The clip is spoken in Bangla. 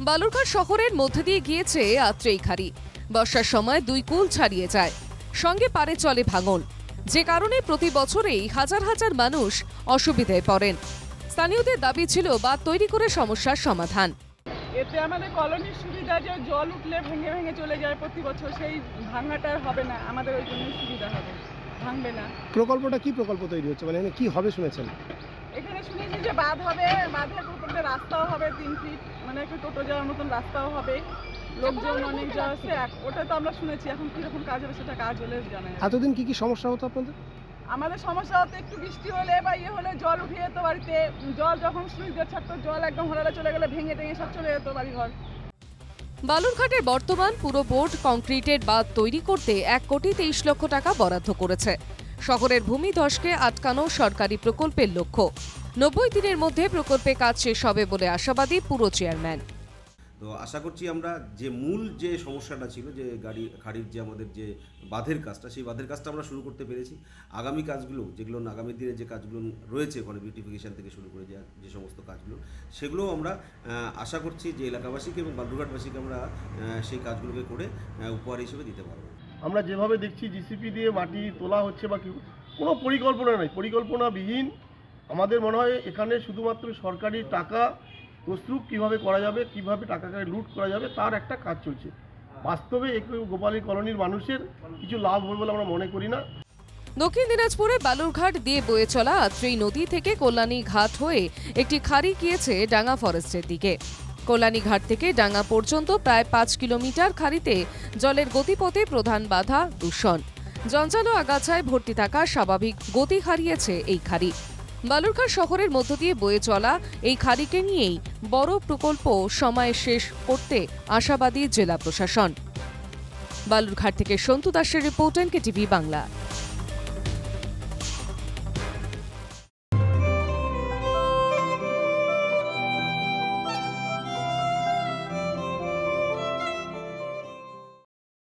বালুরঘাট শহরের মধ্যে দিয়ে গিয়েছে আত্রেই খাড়ি। বর্ষার সময় দুই কুল ছাড়িয়ে যায়। সঙ্গে পারে চলে ভাঙন। যে কারণে প্রতি বছরেই হাজার হাজার মানুষ অসুবিধায় পড়েন। স্থানীয়দের দাবি ছিল বা তৈরি করে সমস্যার সমাধান। এতে আমাদের কলোনির সুবিধা যে জল উঠলে ভেঙে ভেঙে চলে যায় প্রতি বছর সেই ভাঙাটা আর হবে না। আমাদের ওই জন্যই সুবিধা হবে। ভাঙবে না। প্রকল্পটা কি প্রকল্প তৈরি হচ্ছে? মানে কি হবে শুনেছেন? এখানে শুনেছি যে বাঁধ হবে বাঁধের উপর রাস্তাও হবে তিন ফিট মানে একটু টোটো যাওয়ার মতন রাস্তাও হবে। লোকজন অনেক যাওয়া আছে ওটা তো আমরা শুনেছি এখন কীরকম কাজ হবে সেটা কাজ হলে জানা এতদিন কি কি সমস্যা হতো আপনাদের? আমাদের সমস্যা হতো একটু বৃষ্টি হলে বা ইয়ে হলে জল উঠে যেত বাড়িতে। জল যখন সুইচ দিয়ে ছাড়তো জল একদম হরালে চলে গেলে ভেঙে টেঙে সব চলে যেত বাড়িঘর। বালুরঘাটের বর্তমান পুরো বোর্ড কংক্রিটের বাঁধ তৈরি করতে এক কোটি তেইশ লক্ষ টাকা বরাদ্দ করেছে। শহরের ভূমিধসকে আটকানো সরকারি প্রকল্পের লক্ষ্য। নব্বই দিনের মধ্যে প্রকল্পে কাজ শেষ হবে বলে আশাবাদী পুরো চেয়ারম্যান। তো আশা করছি আমরা যে মূল যে সমস্যাটা ছিল যে গাড়ি খাড়ির যে আমাদের যে বাঁধের কাজটা সেই বাঁধের কাজটা আমরা শুরু করতে পেরেছি। আগামী কাজগুলো যেগুলো আগামী দিনে যে কাজগুলো রয়েছে ওখানে বিউটিফিকেশন থেকে শুরু করে যে যে সমস্ত কাজগুলো সেগুলোও আমরা আশা করছি যে এলাকাবাসীকে এবং বালুরঘাটবাসীকে আমরা সেই কাজগুলোকে করে উপহার হিসেবে দিতে পারব। আমরা যেভাবে দেখছি জিসিপি দিয়ে মাটি তোলা হচ্ছে বা কি কোনো পরিকল্পনা নেই। পরিকল্পনাবিহীন আমাদের মনে হয় এখানে শুধুমাত্র সরকারি টাকা তসরুপ কীভাবে করা যাবে, কীভাবে টাকাকে লুট করা যাবে, তার একটা কাজ চলছে। বাস্তবে গোপালী কলোনির মানুষের কিছু লাভ হবে বলে আমরা মনে করি না। দক্ষিণ দিনাজপুরে বালুরঘাট দিয়ে বয়ে চলা আত্রেই নদী থেকে কল্যাণী ঘাট হয়ে একটি খাড়ি গিয়েছে ডাঙ্গা ফরেস্টের দিকে। কল্যাণী ঘাট থেকে ডাঙ্গা পর্যন্ত প্রায় পাঁচ কিলোমিটার খাড়িতে জলের গতিপথে প্রধান বাধা দূষণ। জঞ্জালো আগাছায় ভর্তি থাকা স্বাভাবিক গতি হারিয়েছে এই খাড়ি। বালুরঘাট শহরের মধ্য দিয়ে বয়ে চলা এই খালিকে নিয়েই বড় প্রকল্প সময়ে শেষ করতে আশাবাদী জেলা প্রশাসন। বালুরঘাট থেকে সন্তু দাসের রিপোর্ট এনকে টিভি বাংলা।